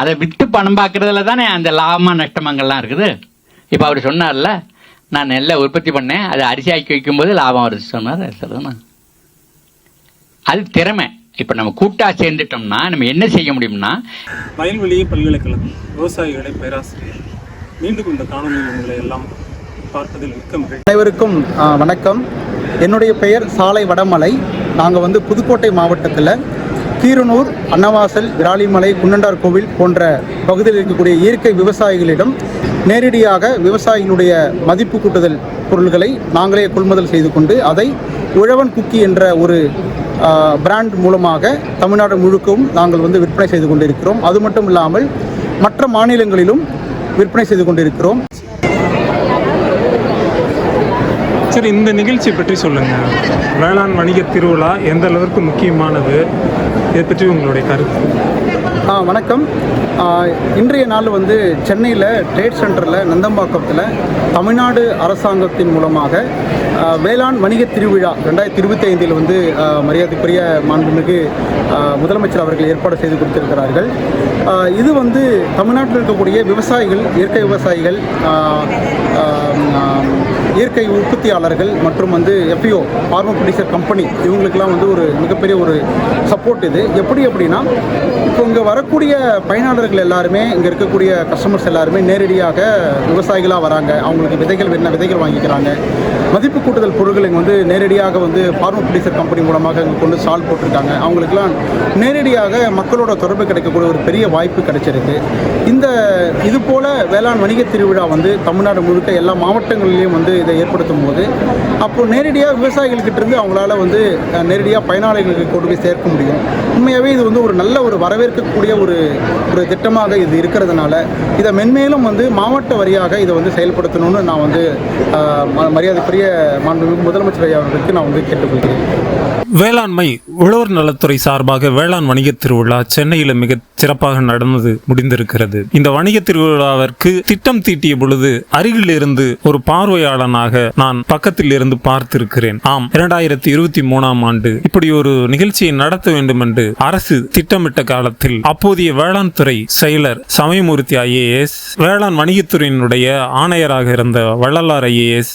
அதை விற்று பணம் பார்க்கறதுல தானே அந்த லாபமா நஷ்டமங்கள்லாம் இருக்குது. இப்போ அவர் சொன்னார்ல நான் நெல்லை உற்பத்தி பண்ணேன் அதை அரிசி ஆக்கி வைக்கும்போது லாபம் வருது. சொன்னார் சொல்லணும் அது திறமை. இப்போ நம்ம கூட்டா சேர்ந்துட்டோம்னா நம்ம என்ன செய்ய முடியும்னா வயல்வெளி பல்கலைக்கழகம் விவசாயிகளை பேராசிரியர் மீண்டும் இந்த காணொலியில் உங்களை எல்லாம் பார்ப்பதில் மிக்க அனைவருக்கும் வணக்கம். என்னுடைய பெயர் சாலை வடமலை. நாங்கள் வந்து புதுக்கோட்டை மாவட்டத்தில் கீரனூர் அன்னவாசல் விராலிமலை குன்னண்டார் கோவில் போன்ற பகுதியில் இருக்கக்கூடிய இயற்கை விவசாயிகளிடம் நேரடியாக விவசாயிகளுடைய மதிப்பு கூட்டுதல் பொருள்களை நாங்களே கொள்முதல் செய்து கொண்டு அதை உழவன் குக்கி என்ற ஒரு பிராண்ட் மூலமாக தமிழ்நாடு முழுக்கவும் நாங்கள் வந்து விற்பனை செய்து கொண்டிருக்கிறோம். அது மட்டும் இல்லாமல் மற்ற மாநிலங்களிலும் விற்பனை செய்து கொண்டிருக்கிறோம். சரி இந்த நிகழ்ச்சி பற்றி சொல்லுங்க. வேளாண் வணிக திருவிழா எந்த அளவிற்கு முக்கியமானது? இதை பற்றி உங்களுடைய கருத்து? ஆ வணக்கம். இன்றைய நாள் வந்து சென்னையில் ட்ரேட் சென்டரில் நந்தம்பாக்கத்தில் தமிழ்நாடு அரசாங்கத்தின் மூலமாக வேளாண் வணிக திருவிழா ரெண்டாயிரத்தி இருபத்தி ஐந்தில் வந்து மரியாதைக்குரிய மாண்புமிகு முதலமைச்சர் அவர்கள் ஏற்பாடு செய்து கொடுத்திருக்கிறார்கள். இது வந்து தமிழ்நாட்டில் இருக்கக்கூடிய விவசாயிகள் இயற்கை விவசாயிகள் இயற்கை உற்பத்தியாளர்கள் மற்றும் வந்து எஃப்இஓ ஃபார்மர் ப்ரொடியூசர் கம்பெனி இவங்களுக்கெல்லாம் வந்து ஒரு மிகப்பெரிய ஒரு சப்போர்ட் இது. எப்படி அப்படின்னா இப்போ இங்கே வரக்கூடிய பயனாளர்கள் எல்லாருமே இங்கே இருக்கக்கூடிய கஸ்டமர்ஸ் எல்லாருமே நேரடியாக விவசாயிகளாக வராங்க. அவங்களுக்கு விதைகள் வேணும் விதைகள் வாங்கிக்கிறாங்க. மதிப்பு கூட்டுதல் பொருட்கள் இங்கே வந்து நேரடியாக வந்து ஃபார்மர் ப்ரொடியூசர் கம்பெனி மூலமாக இங்கே கொண்டு சால் போட்டிருக்காங்க. அவங்களுக்குலாம் நேரடியாக மக்களோட தொடர்பு கிடைக்கக்கூடிய ஒரு பெரிய வாய்ப்பு கிடைச்சிருக்கு. இந்த இது போல வேளாண் வணிக திருவிழா வந்து தமிழ்நாடு முழுக்க எல்லா மாவட்டங்களிலையும் வந்து இதை ஏற்படுத்தும் போது அப்போ நேரடியாக விவசாயிகள்கிட்ட இருந்து அவங்களால வந்து நேரடியாக பயனாளிகளுக்கு கொண்டு போய் சேர்க்க முடியும். உண்மையாகவே இது வந்து ஒரு நல்ல ஒரு வரவேற்கக்கூடிய ஒரு ஒரு திட்டமாக இது இருக்கிறதுனால இதை மென்மேலும் வந்து மாவட்ட வரியாக இதை வந்து செயல்படுத்தணும்னு நான் வந்து ம- மரியாதைக்குரிய மாண்புமிகு முதலமைச்சர் ஐயா அவர்களுக்கு நான் வந்து கேட்டுக்கொள்கிறேன். வேளாண்மை உழவர் நலத்துறை சார்பாக வேளாண் வணிக திருவிழா சென்னையில் மிக சிறப்பாக நடந்தது முடிந்திருக்கிறது. இந்த வணிக திருவிழாவிற்கு திட்டம் தீட்டிய பொழுது அருகில் இருந்து ஒரு பார்வையாளனாக நான் பக்கத்தில் இருந்து பார்த்திருக்கிறேன். ஆம் இரண்டாயிரத்தி இருபத்தி மூணாம் ஆண்டு இப்படி ஒரு நிகழ்ச்சியை நடத்த வேண்டும் என்று அரசு திட்டமிட்ட காலத்தில் அப்போதைய வேளாண் துறை செயலர் சமயமூர்த்தி ஐஏஎஸ் வேளாண் வணிகத்துறையினுடைய ஆணையராக இருந்த வள்ளலார் ஐஏஎஸ்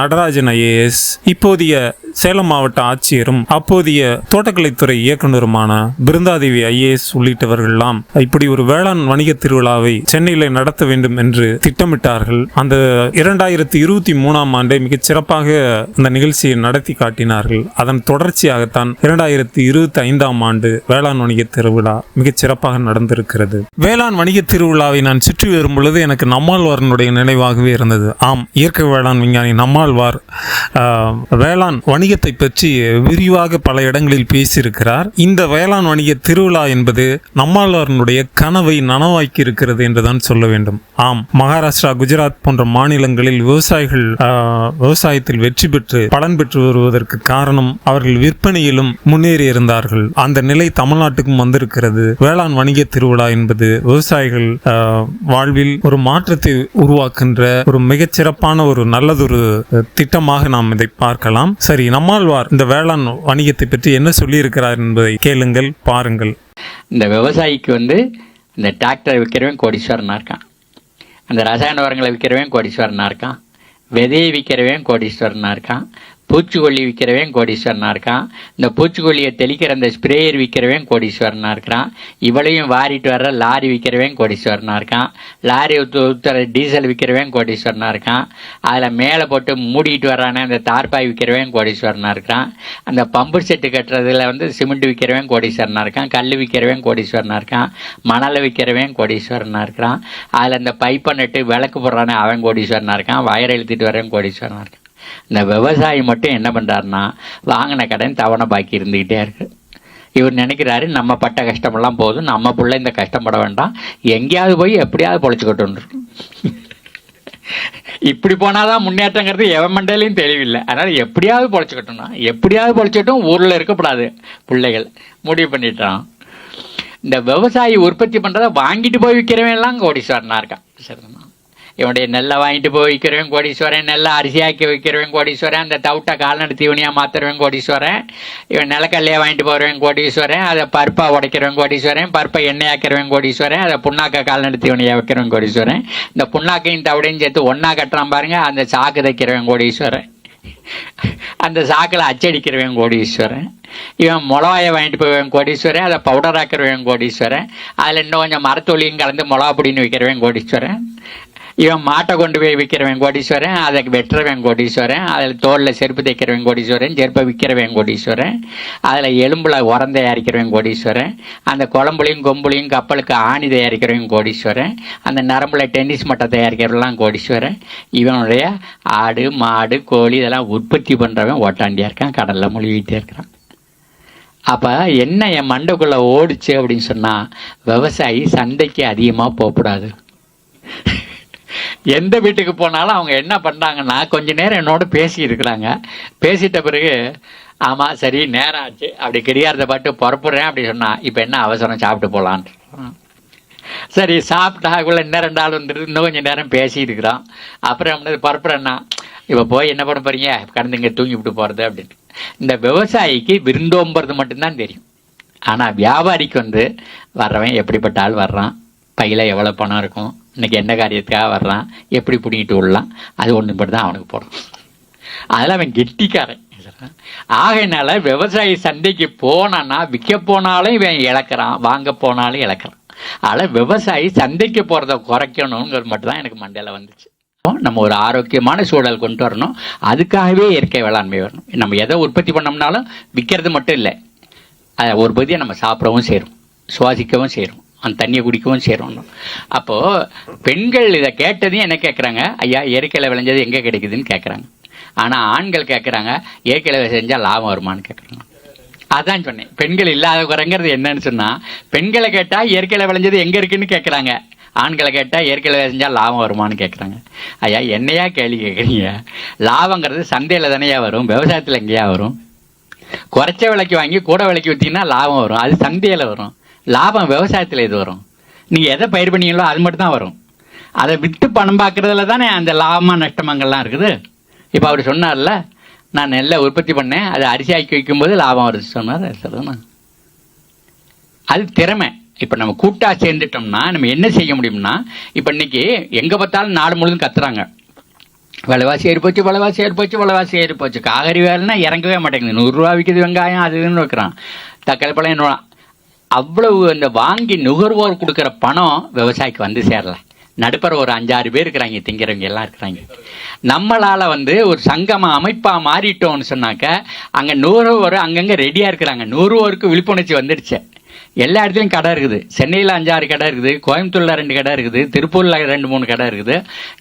நடராஜன் ஐஏஎஸ் இப்போதைய சேலம் மாவட்ட ஆட்சியரும் அப்போதைய தோட்டக்கலைத்துறை இயக்குனருமான பிருந்தாதேவி ஐஏஎஸ் உள்ளிட்டவர்கள்லாம் இப்படி ஒரு வேளாண் வணிக திருவிழாவை சென்னையில் நடத்த வேண்டும் என்று திட்டமிட்டார்கள். அந்த இரண்டாயிரத்தி இருபத்தி மூணாம் ஆண்டை மிகச் சிறப்பாக இந்த நிகழ்ச்சியை நடத்தி காட்டினார்கள். அதன் தொடர்ச்சியாகத்தான் இரண்டாயிரத்தி இருபத்தி ஐந்தாம் ஆண்டு வேளாண் வணிக திருவிழா மிகச் சிறப்பாக நடந்திருக்கிறது. வேளாண் வணிக திருவிழாவை நான் சுற்றி வரும் பொழுது எனக்கு நம்மாழ்வாரனுடைய நினைவாகவே இருந்தது. ஆம் இயற்கை வேளாண் விஞ்ஞானி நம்மாழ்வார் வேளாண் வணிகத்தை பற்றி விரிவாக பல இடங்களில் பேசியிருக்கிறார். இந்த வேளாண் வணிக திருவிழா என்பது நம்மாழ்வாரனுடைய கனவை நனவாக்கி இருக்கிறது என்றுதான் சொல்ல வேண்டும். ஆம் மகாராஷ்டிரா குஜராத் போன்ற மாநிலங்களில் விவசாயிகள் விவசாயத்தில் வெற்றி பெற்று பலன் பெற்று வருவதற்கு காரணம் அவர்கள் விற்பனையிலும் முன்னேறி இருந்தார்கள் அந்த நிலை தமிழ்நாட்டுக்கும் வந்திருக்கிறது. வேளாண் வணிக திருவிழா என்பது விவசாயிகள் ஆஹ், வாழ்வில் ஒரு மாற்றத்தை உருவாக்குகின்ற ஒரு மிகச்சிறப்பான ஒரு நல்லதொரு திட்டமாக நாம் இதை பார்க்கலாம். சரி நம்மாழ்வார் இந்த வேளாண் வணிகத்தை பற்றி என்ன சொல்லியிருக்கிறார் என்பதை கேளுங்கள் பாருங்கள். இந்த விவசாயிக்கு வந்து இந்த டிராக்டர் விற்கிறவன் கோடீஸ்வரனாக இருக்கான். அந்த ரசாயன உரங்களை விற்கிறவன் கோடீஸ்வரனா இருக்கான். விதையை விற்கிறவன் கோடீஸ்வரனா இருக்கான். பூச்சிக்கொல்லி விற்கிறவன் கோடீஸ்வரனா இருக்கான் இந்த பூச்சிக்கொல்லியை தெளிக்கிற அந்த ஸ்ப்ரேயர் விற்கிறவன் கோடீஸ்வரனாக இருக்கிறான் இவளையும் வாரிட்டு வர்ற லாரி விற்கிறவன் கோடீஸ்வரனாக இருக்கான் லாரி ஊற்றுற டீசல் விற்கிறவன் கோடீஸ்வரனாக இருக்கான் அதில் மேலே போட்டு மூடிட்டு வர்றானே அந்த தார்பாய் விற்கிறவன் கோடீஸ்வரனாக இருக்கிறான் அந்த பம்பு செட்டு கட்டுறதுல வந்து சிமெண்ட் விற்கிறவன் கோடீஸ்வரனாக இருக்கான் கல் விற்கிறவன் கோடீஸ்வரனாக இருக்கான் மணலை விற்கிறவன் கோடீஸ்வரனாக இருக்கிறான் அதில் இந்த பைப்பை நட்டு விளக்கு போடுறானே அவன் கோடீஸ்வரனாக இருக்கான் வயர் எழுத்திட்டு வரவன் கோடீஸ்வரனாக இருக்கான் இந்த விவசாயி மட்டும் என்ன பண்ணுறாருன்னா வாங்கின கடன் தவணை பாக்கி இருந்துக்கிட்டே இருக்கு. இவர் நினைக்கிறாரு நம்ம பட்ட கஷ்டமெல்லாம் போதும் நம்ம பிள்ளை இந்த கஷ்டப்பட வேண்டாம். எங்கேயாவது போய் எப்படியாவது பொழைச்சிக்கட்டும் இப்படி போனாதான் முன்னேற்றங்கிறது எவன் மண்டையிலையும் தெளிவில்லை. அதனால எப்படியாவது பொழைச்சிக்கட்டும்னா எப்படியாவது பொழைச்சிட்டும் ஊரில் இருக்கக்கூடாது பிள்ளைகள். முடிவு பண்ணிட்டான். இந்த விவசாயி உற்பத்தி பண்ணுறதை வாங்கிட்டு போய் விற்கிறவன் எல்லாம் கோடீஸ்வரனாக இருக்கான். சரிதானா? இவனுடைய நெல்லை வாங்கிட்டு போய் விற்கிறவன் கோடீஸ்வரன் நெல்லை அரிசியாக்கி வைக்கிறவன் கோடீஸ்வரன் அந்த தவிட்டை கால்நடை தீவனியாக மாற்றுறவன் கோடீஸ்வரன் இவன் நிலக்கல்லையே வாங்கிட்டு போகிறவன் கோடீஸ்வரன் அதை பருப்பாக உடைக்கிறவன் கோடீஸ்வரன் பருப்பை எண்ணெயாக்கிறவன் கோடீஸ்வரன் அதை புண்ணாக்க கால்நடை தீவனியாக வைக்கிறவன் கோடீஸ்வரன். இந்த புண்ணாக்கையும் தவிடையும் சேர்த்து ஒன்றா கட்டுறான் பாருங்கள் அந்த சாக்கு தைக்கிறவன் கோடீஸ்வரன். அந்த சாக்கில் அச்சடிக்கிறவன் கோடீஸ்வரன். இவன் மிளகாயை வாங்கிட்டு போவேன் கோடீஸ்வரன் அதை பவுடர் ஆக்கிறவன் கோடீஸ்வரன். அதில் இன்னும் கொஞ்சம் மரத்தொழியும் கலந்து மிளகா பொடின்னு விற்கிறவன் கோடீஸ்வரன். இவன் மாட்டை கொண்டு போய் விற்கிறவன் கோடீஸ்வரன் அதை வெட்டுறவன் கோடீஸ்வரன் அதில் தோலில் செருப்பு தைக்கிறவன் கோடீஸ்வரன் செருப்பை விற்கிறவன் கோடீஸ்வரன் அதில் எலும்பில் உரம் தயாரிக்கிறவன் கோடீஸ்வரன் அந்த குழம்புலையும் கொம்புலையும் கப்பலுக்கு ஆணி தயாரிக்கிறவன் கோடீஸ்வரன் அந்த நரம்புல டென்னிஸ் மட்டை தயாரிக்கிறவெல்லாம் கோடீஸ்வரன். இவனுடைய ஆடு மாடு கோழி இதெல்லாம் உற்பத்தி பண்ணுறவன் ஓட்டாண்டியாக இருக்கான் கடலில் மூழ்கிட்டே இருக்கிறான். அப்போ என்ன என் மண்டைக்குள்ளே ஓடுச்சு அப்படின்னு சொன்னால் விவசாயி சந்தைக்கு அதிகமாக போகக்கூடாது. எந்த வீட்டுக்கு போனாலும் அவங்க என்ன பண்ணுறாங்கன்னா கொஞ்ச நேரம் என்னோட பேசி இருக்கிறாங்க. பேசிட்ட பிறகு ஆமாம் சரி நேரம் ஆச்சு. அப்படி கிடையாத பாட்டு புறப்படுறேன் அப்படி சொன்னான் இப்போ என்ன அவசரம்? சாப்பிட்டு போகலான்னு சரி சாப்பிட்டா இவ்வளோ இன்னும் ரெண்டு ஆள் வந்துட்டு இன்னும் கொஞ்சம் நேரம் பேசி அப்புறம் வந்து பரப்புறேன்னா இப்போ போய் என்ன பண்ண போறீங்க? கடந்து இங்கே தூங்கி விட்டு போகிறது அப்படின்னு இந்த விவசாயிக்கு விருந்தோம்புறது மட்டும்தான் தெரியும். ஆனால் வியாபாரிக்கு வந்து வர்றவன் எப்படிப்பட்ட ஆள் வர்றான்? பையில் எவ்வளோ பணம் இருக்கும்? இன்னைக்கு என்ன காரியத்துக்காக வர்றான்? எப்படி பிடிங்கிட்டு விடலாம் அது ஒன்று மட்டும் தான் அவனுக்கு போடும் அதெல்லாம் அவன் கெட்டிக்காரன். ஆகையினால விவசாயி சந்தைக்கு போனான்னா விற்க போனாலும் இவன் இழக்கிறான் வாங்க போனாலும் இழக்கிறான். அதனால் விவசாயி சந்தைக்கு போகிறத குறைக்கணுங்கிறது மட்டும்தான் எனக்கு மண்டையில் வந்துச்சு. நம்ம ஒரு ஆரோக்கியமான சூழல் கொண்டு வரணும். அதுக்காகவே இயற்கை வேளாண்மை வரணும் நம்ம எதை உற்பத்தி பண்ணோம்னாலும் விற்கிறது மட்டும் இல்லை. அதை ஒரு பகுதியை நம்ம சாப்பிடவும் செய்கிறோம் சுவாசிக்கவும் செய்கிறோம் அந்த தண்ணியை குடிக்கவும் செய்கிறோம் அப்போது பெண்கள் இதை கேட்டதையும் என்ன கேட்குறாங்க ஐயா இயற்கையில் விளைஞ்சது எங்கே கிடைக்குதுன்னு கேட்குறாங்க ஆனால் ஆண்கள் கேட்குறாங்க இயற்கையில் செஞ்சால் லாபம் வருமான்னு கேட்குறாங்க அதான் சொன்னேன். பெண்கள் இல்லாத குறைங்கிறது என்னன்னு சொன்னால் பெண்களை கேட்டால் இயற்கையில் விளைஞ்சது எங்கே இருக்குன்னு கேட்குறாங்க ஆண்களை கேட்டால் இயற்கையில் செஞ்சால் லாபம் வருமான்னு கேட்குறாங்க ஐயா என்னையா கேள்வி கேட்குறீங்க லாபங்கிறது சந்தையில் தானேயா வரும்? விவசாயத்தில் எங்கேயா வரும்? குறைச்ச விலைக்கு வாங்கி கூட விலைக்கு விற்றீங்கன்னா லாபம் வரும். அது சந்தையில் வரும். லாபம் விவசாயத்தில் இது வரும்? நீங்கள் எதை பயிர் பண்ணீங்களோ அது மட்டும் தான் வரும். அதை விற்று பணம் பார்க்குறதுல தானே அந்த லாபமாக நஷ்டமங்கள்லாம் இருக்குது? இப்போ அவர் சொன்னார்ல நான் நெல்லை உற்பத்தி பண்ணேன் அதை அரிசி ஆக்கி வைக்கும்போது லாபம் வருது. சொன்னார் சொல்லுங்க. அது திறமை. இப்போ நம்ம கூட்டாக சேர்ந்துட்டோம்னா நம்ம என்ன செய்ய முடியும்னா இப்போ இன்னைக்கு எங்கே பார்த்தாலும் நாடு முழுதும் கத்துறாங்க. விலைவாசி ஏறிப்போச்சு விலைவாசி ஏறிப்போச்சு விலைவாசி ஏறிப்போச்சு காகரி வேலைன்னா இறங்கவே மாட்டேங்குது. நூறுரூவா விற்கிது வெங்காயம் அது இதுன்னு வைக்கிறான். தக்காளி பழம் என்ன அவ்வளவு அந்த வாங்கி நுகர்வோர் கொடுக்குற பணம் விவசாயிக்கு வந்து சேரல. நடுப்பற ஒரு அஞ்சாறு பேர் இருக்கிறாங்க திங்கிறவங்க எல்லாம் இருக்கிறாங்க. நம்மளால வந்து ஒரு சங்கமாக அமைப்பா மாறிட்டோம்னு சொன்னாக்க அங்க நுகர்வோர் அங்கங்கே ரெடியா இருக்கிறாங்க. நுகர்வோருக்கு விழிப்புணர்ச்சி வந்துடுச்சு. எல்லா இடத்துலையும் கடை இருக்குது. சென்னையில் அஞ்சாறு கடை இருக்குது. கோயம்புத்தூரில் ரெண்டு கடை இருக்குது. திருப்பூரில் ரெண்டு மூணு கடை இருக்குது.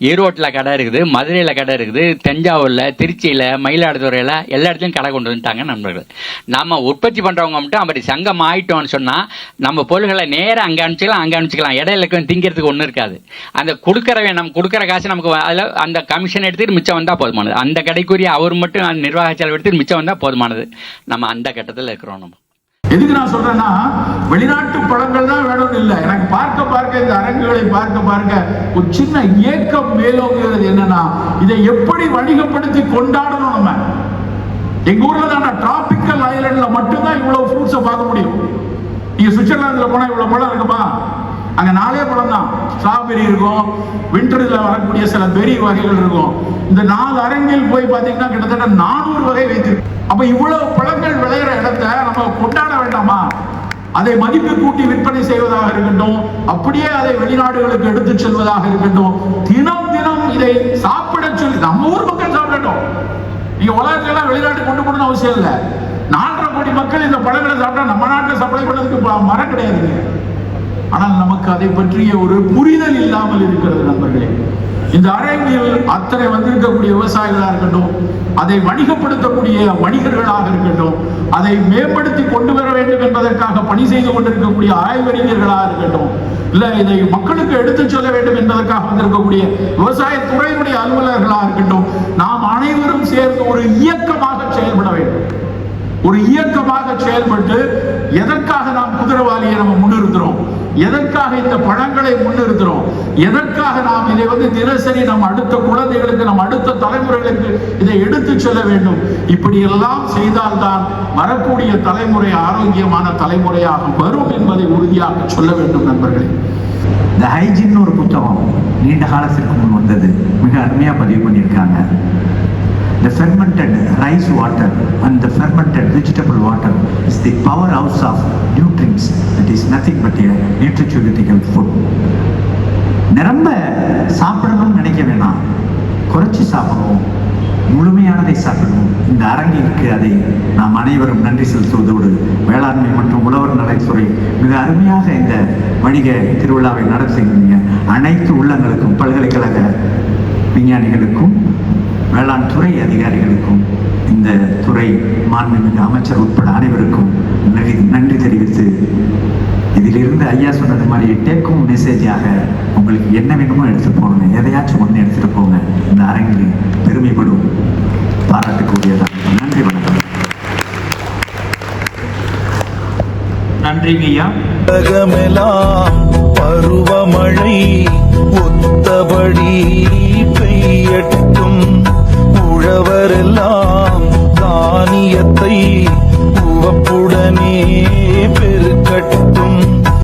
ஈரோட்டில் கடை இருக்குது. மதுரையில் கடை இருக்குது. தஞ்சாவூரில் திருச்சியில் மயிலாடுதுறையில் எல்லா இடத்துலையும் கடை கொண்டு வந்துட்டாங்க நண்பர்கள். நம்ம உற்பத்தி பண்ணுறவங்க மட்டும் அப்படி சங்கம் ஆயிட்டோம்னு சொன்னால் நம்ம பொருள்களை நேராக அங்கே அனுப்பிச்சிக்கலாம் அங்கே அனுப்பிச்சிக்கலாம். இடையில இருக்க திங்கிறதுக்கு ஒன்றும் இருக்காது. அந்த கொடுக்குறவன் நம்ம கொடுக்குற காசு நமக்கு அதில் அந்த கமிஷன் எடுத்துட்டு மிச்சம் வந்தால் போதுமானது. அந்த கடைக்குரிய அவர் மட்டும் நிர்வாக செலவு எடுத்துட்டு மிச்சம் வந்தால் போதுமானது. நம்ம அந்த கட்டத்தில் இருக்கிறோம் நம்ம. எதுக்கு நான் சொல்றேன்னா வெளிநாட்டு படங்கள் தான் வேணும்னு இல்லை. எனக்கு பார்க்க பார்க்க இந்த அரங்குகளை பார்க்க பார்க்க ஒரு சின்ன ஏக்கம் மேலோங்குகிறது என்னன்னா இதை எப்படி வணிகப்படுத்தி கொண்டாடணும் நம்ம? எங்க ஊர்ல தான் டிராபிக்கல் ஐலண்ட்ல மட்டும்தான் இவ்வளவு ஃப்ரூட்ஸை பார்க்க முடியும். நீங்க சுவிட்சர்லாந்துல போனா இவ்வளவு பழம் இருக்குமா? அங்க நாலே பழம் தான். ஸ்ட்ராபெரி இருக்கும் விண்டர்ல வரக்கூடிய சில பெரி வகைகள் இருக்கும். இந்த நாலு அரங்கில் போய் பாத்தீங்கன்னா கிட்டத்தட்ட நானூறு வகை வைத்திருக்கு அப்ப இவ்வளவு பழங்கள் விளையிற இடத்த நம்ம கொண்டாட வேண்டாமா? அதை மதிப்பு கூட்டி விற்பனை செய்வதாக இருக்கட்டும் அப்படியே அதை வெளிநாடுகளுக்கு எடுத்து செல்வதாக இருக்கட்டும் தினம் தினம் இதை சாப்பிட சொல்லி நம்ம ஊர் மக்கள் சாப்பிடட்டும். நீங்க உலகத்துல வெளிநாட்டுக்கு வெளிநாட்டு கொண்டு போகணும்னு அவசியம் இல்லை. நாலரை கோடி மக்கள் இந்த பழங்களை சாப்பிட்டா நம்ம நாட்டில் சப்ளை பண்ணதுக்கு மரம் கிடையாதுங்க. ஆனால் நமக்கு அதை பற்றிய ஒரு புரிதல் இல்லாமல் இருக்கிறது நண்பர்களே. இந்த அரங்கில் அத்தனை வந்திருக்கக்கூடிய விவசாயிகளாக இருக்கட்டும் அதை வணிகப்படுத்தக்கூடிய வணிகர்களாக இருக்கட்டும் அதை மேம்படுத்தி கொண்டு வர வேண்டும் என்பதற்காக பணி செய்து கொண்டிருக்கக்கூடிய ஆய்வறிஞர்களாக இருக்கட்டும் இல்ல இதை மக்களுக்கு எடுத்துச் சொல்ல வேண்டும் என்பதற்காக வந்திருக்கக்கூடிய விவசாய துறையினுடைய அலுவலர்களாக இருக்கட்டும் நாம் அனைவரும் சேர்ந்து ஒரு இயக்கமாக செயல்பட வேண்டும். ஒரு இயக்கமாக செயல்பட்டு எதற்காக நாம் குதிரவாளியை நம்ம முன்னிறுத்துறோம்? எதற்காக இந்த பழங்களை முன்னிறுத்துறோம்? எதற்காக நாம் இதை வந்து தினசரி நம் அடுத்த குழந்தைகளுக்கு நம் அடுத்த தலைமுறைகளுக்கு இதை எடுத்து செல்ல வேண்டும்? இப்படி எல்லாம் செய்தால்தான் வரக்கூடிய தலைமுறை ஆரோக்கியமான தலைமுறையாக வரும் என்பதை உறுதியாக சொல்ல வேண்டும் நண்பர்களே. இந்த ஹைஜின் ஒரு புத்தகம் நீண்ட காலத்திற்கு முன் வந்தது. மிக அருமையா பதிவு பண்ணியிருக்காங்க. The fermented rice water and the fermented vegetable water is the powerhouse of nutrients. That is nothing but a nutritional food. நிரம்ப சாப்பிடணும்னு நினைக்க வேணாம் குறைச்சி சாப்பிடுவோம் முழுமையானதை சாப்பிடுவோம் இந்த அரங்கிற்கு அதை நாம் அனைவரும் நன்றி செலுத்துவதோடு வேளாண்மை மற்றும் உழவர் நலத்துறை மிக அருமையாக இந்த வணிக திருவிழாவை நடத்துகிறீங்க அனைத்து உள்ளங்களுக்கும் பல்கலைக்கழக விஞ்ஞானிகளுக்கும் வேளாண் துறை அதிகாரிகளுக்கும் இந்த துறை மாண்புமிகு அமைச்சர் உட்பட அனைவருக்கும் நன்றி நன்றி தெரிவித்து இதிலிருந்து ஐயா சொன்னது மாதிரி டேக்கும் மெசேஜாக உங்களுக்கு என்ன வேணுமோ எடுத்துட்டு போங்க. எதையாச்சும் ஒன்று எடுத்துட்டு போங்க. இந்த அரங்கில் பெருமைப்படும் பாராட்டுக்குரியதான் நன்றி வணக்கம். நன்றிங்க ஐயா. உலகமெல்லாம் பருவமழை ஒத்தபடி பெய்யட்டும். உழவரெல்லாம் தானியத்தை உவப்புடனே பெருக்கட்டும்.